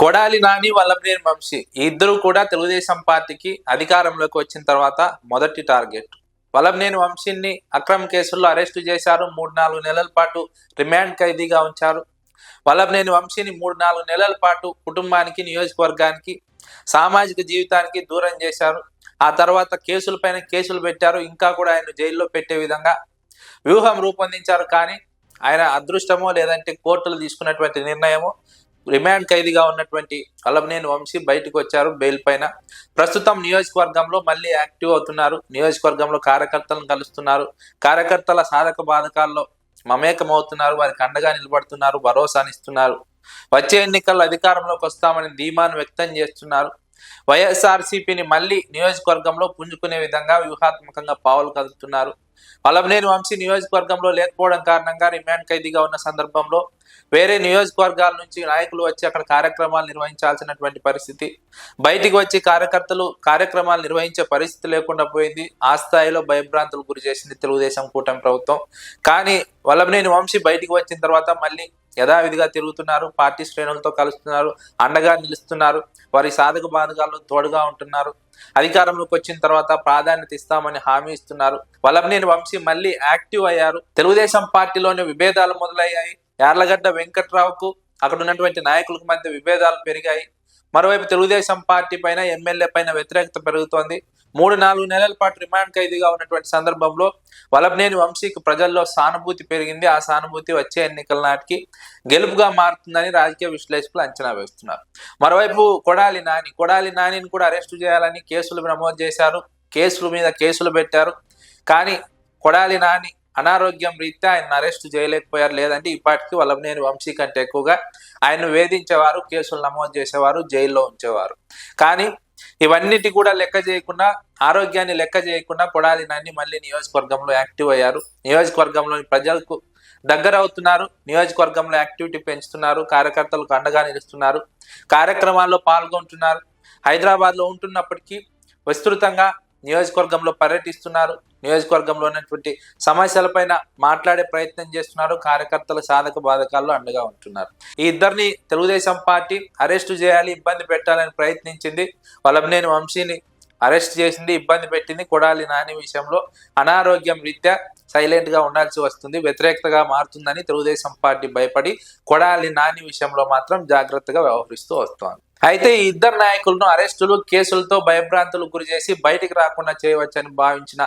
కొడాలి నాని వల్లభనేని వంశీ ఈ ఇద్దరు కూడా తెలుగుదేశం పార్టీకి అధికారంలోకి వచ్చిన తర్వాత మొదటి టార్గెట్. వల్లభనేని వంశీని అక్రమ కేసుల్లో అరెస్టు చేశారు. మూడు నాలుగు నెలల పాటు రిమాండ్ ఖైదీగా ఉంచారు. వల్లభనేని వంశీని మూడు నాలుగు నెలల పాటు కుటుంబానికి నియోజకవర్గానికి సామాజిక జీవితానికి దూరం చేశారు. ఆ తర్వాత కేసులపైన కేసులు పెట్టారు. ఇంకా కూడా ఆయన జైల్లో పెట్టే విధంగా వ్యూహం రూపొందించారు. కానీ ఆయన అదృష్టమో లేదంటే కోర్టులు తీసుకున్నటువంటి నిర్ణయమో రిమాండ్ ఖైదీగా ఉన్నటువంటి అలమనేని వంశీ బయటకు వచ్చారు బెయిల్ పైన. ప్రస్తుతం నియోజకవర్గంలో మళ్ళీ యాక్టివ్ అవుతున్నారు. నియోజకవర్గంలో కార్యకర్తలను కలుస్తున్నారు. కార్యకర్తల సాధక బాధకాల్లో మమేకమవుతున్నారు. వారికి అండగా నిలబడుతున్నారు. భరోసానిస్తున్నారు వచ్చే ఎన్నికల్లో అధికారంలోకి వస్తామని ధీమాను వ్యక్తం చేస్తున్నారు. వైఎస్ఆర్సీపీని మళ్ళీ నియోజకవర్గంలో పుంజుకునే విధంగా వ్యూహాత్మకంగా పావులు కదుపుతున్నారు వల్లభనేని వంశీ నియోజకవర్గంలో లేకపోవడం కారణంగా రిమాండ్ ఖైదీగా ఉన్న సందర్భంలో వేరే నియోజకవర్గాల నుంచి నాయకులు వచ్చి అక్కడ కార్యక్రమాలు నిర్వహించాల్సినటువంటి పరిస్థితి. బయటికి వచ్చి కార్యకర్తలు కార్యక్రమాలు నిర్వహించే పరిస్థితి లేకుండా పోయింది. ఆ స్థాయిలో భయభ్రాంతులు గురి చేసింది తెలుగుదేశం కూటమి ప్రభుత్వం. కానీ వల్లభనేని వంశీ బయటికి వచ్చిన తర్వాత మళ్ళీ యథావిధిగా తిరుగుతున్నారు పార్టీ శ్రేణులతో కలుస్తున్నారు అండగా నిలుస్తున్నారు వారి సాధక బాధకాల్లో తోడుగా ఉంటున్నారు. అధికారంలోకి వచ్చిన తర్వాత ప్రాధాన్యత ఇస్తామని హామీ ఇస్తున్నారు. వలంనేని వంశీ మళ్ళీ యాక్టివ్ అయ్యారు. తెలుగుదేశం పార్టీలోని విభేదాలు మొదలయ్యాయి. యార్లగడ్డ వెంకట్రావుకు అక్కడ ఉన్నటువంటి నాయకులకు మధ్య విభేదాలు పెరిగాయి. మరోవైపు తెలుగుదేశం పార్టీ పైన ఎమ్మెల్యే పైన వ్యతిరేకత పెరుగుతోంది. మూడు నాలుగు నెలల పాటు రిమాండ్ ఖైదీగా ఉన్నటువంటి సందర్భంలో వలభనేని వంశీకి ప్రజల్లో సానుభూతి పెరిగింది. ఆ సానుభూతి వచ్చే ఎన్నికల నాటికి గెలుపుగా మారుతుందని రాజకీయ విశ్లేషకులు అంచనా వేస్తున్నారు. మరోవైపు కొడాలి నాని కొడాలి నానిని కూడా అరెస్టు చేయాలని కేసులు నమోదు చేశారు. కేసుల మీద కేసులు పెట్టారు. కానీ కొడాలి నాని అనారోగ్యం రీత్యా ఆయన అరెస్ట్ చేయలేకపోయారు. లేదంటే ఇప్పటికీ వల్లభనేని వంశీ కంటే ఎక్కువగా ఆయన వేధించేవారు కేసులు నమోదు చేసేవారు జైల్లో ఉంచేవారు. కానీ ఇవన్నిటి కూడా లెక్క చేయకుండా ఆరోగ్యాన్ని లెక్క చేయకుండా కొడాలి నాని మళ్ళీ నియోజకవర్గంలో యాక్టివ్ అయ్యారు. నియోజకవర్గంలోని ప్రజలకు దగ్గర అవుతున్నారు. నియోజకవర్గంలో యాక్టివిటీ పెంచుతున్నారు. కార్యకర్తలకు అండగా నిలుస్తున్నారు. కార్యక్రమాల్లో పాల్గొంటున్నారు. హైదరాబాద్లో ఉంటున్నప్పటికీ విస్తృతంగా నియోజకవర్గంలో పర్యటిస్తున్నారు. నియోజకవర్గంలో ఉన్నటువంటి సమస్యలపైన మాట్లాడే ప్రయత్నం చేస్తున్నారు. కార్యకర్తల సాధక బాధకాల్లో అండగా ఉంటున్నారు. ఈ ఇద్దరిని తెలుగుదేశం పార్టీ అరెస్టు చేయాలి ఇబ్బంది పెట్టాలని ప్రయత్నించింది. వల్లభనేని వంశీని అరెస్ట్ చేసింది ఇబ్బంది పెట్టింది కొడాలి నాని విషయంలో. అనారోగ్యం రీత్యా సైలెంట్గా ఉండాల్సి వస్తుంది వ్యతిరేకతగా మారుతుందని తెలుగుదేశం పార్టీ భయపడి కొడాలి నాని విషయంలో మాత్రం జాగ్రత్తగా వ్యవహరిస్తూ వస్తోంది. అయితే ఈ ఇద్దరు నాయకులను అరెస్టులు కేసులతో భయభ్రాంతులు గురి చేసి బయటికి రాకుండా చేయవచ్చని భావించిన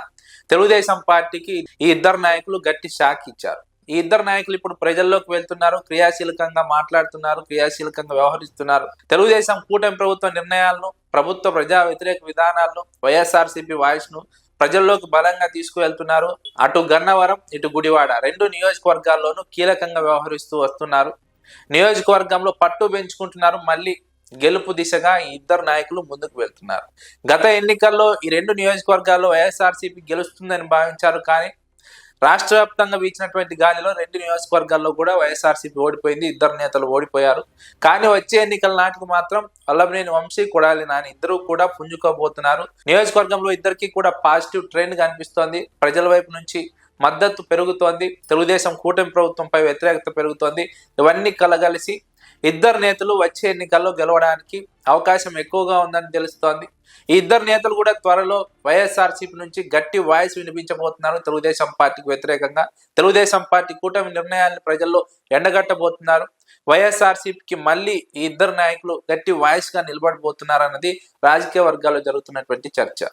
తెలుగుదేశం పార్టీకి ఈ ఇద్దరు నాయకులు గట్టి షాక్ ఇచ్చారు. ఈ ఇద్దరు నాయకులు ఇప్పుడు ప్రజల్లోకి వెళ్తున్నారు క్రియాశీలకంగా మాట్లాడుతున్నారు క్రియాశీలకంగా వ్యవహరిస్తున్నారు. తెలుగుదేశం కూటమి ప్రభుత్వ నిర్ణయాలను ప్రభుత్వ ప్రజా వ్యతిరేక విధానాలను వైఎస్ఆర్సీపీ వాయిస్ను ప్రజల్లోకి బలంగా తీసుకువెళ్తున్నారు. అటు గన్నవరం ఇటు గుడివాడ రెండు నియోజకవర్గాల్లోనూ కీలకంగా వ్యవహరిస్తూ వస్తున్నారు. నియోజకవర్గంలో పట్టు పెంచుకుంటున్నారు మళ్ళీ గెలుపు దిశగా ఈ ఇద్దరు నాయకులు ముందుకు వెళ్తున్నారు. గత ఎన్నికల్లో ఈ రెండు నియోజకవర్గాల్లో వైఎస్ఆర్సీపీ గెలుస్తుందని భావించారు కానీ రాష్ట్ర వ్యాప్తంగా వీచినటువంటి గాలిలో రెండు నియోజకవర్గాల్లో కూడా వైఎస్ఆర్సీపీ ఓడిపోయింది ఇద్దరు నేతలు ఓడిపోయారు. కానీ వచ్చే ఎన్నికల నాటికి మాత్రం అల్లభనేని వంశీ కొడాలి నాని ఇద్దరు కూడా పుంజుకోబోతున్నారు. నియోజకవర్గంలో ఇద్దరికి కూడా పాజిటివ్ ట్రెండ్ కనిపిస్తోంది. ప్రజల వైపు నుంచి మద్దతు పెరుగుతోంది. తెలుగుదేశం కూటమి ప్రభుత్వంపై వ్యతిరేకత పెరుగుతోంది. ఇవన్నీ కలగలిసి ఇద్దరు నేతలు వచ్చే ఎన్నికల్లో గెలవడానికి అవకాశం ఎక్కువగా ఉందని తెలుస్తోంది. ఈ ఇద్దరు నేతలు కూడా త్వరలో వైఎస్ఆర్సీపీ నుంచి గట్టి వాయిస్ వినిపించబోతున్నారు తెలుగుదేశం పార్టీకి వ్యతిరేకంగా. తెలుగుదేశం పార్టీ కూటమి నిర్ణయాలను ప్రజల్లో ఎండగట్టబోతున్నారు. వైఎస్ఆర్సీపీకి మళ్ళీ ఈ ఇద్దరు నాయకులు గట్టి వాయిస్గా నిలబడబోతున్నారు అన్నది రాజకీయ వర్గాల్లో జరుగుతున్నటువంటి చర్చ.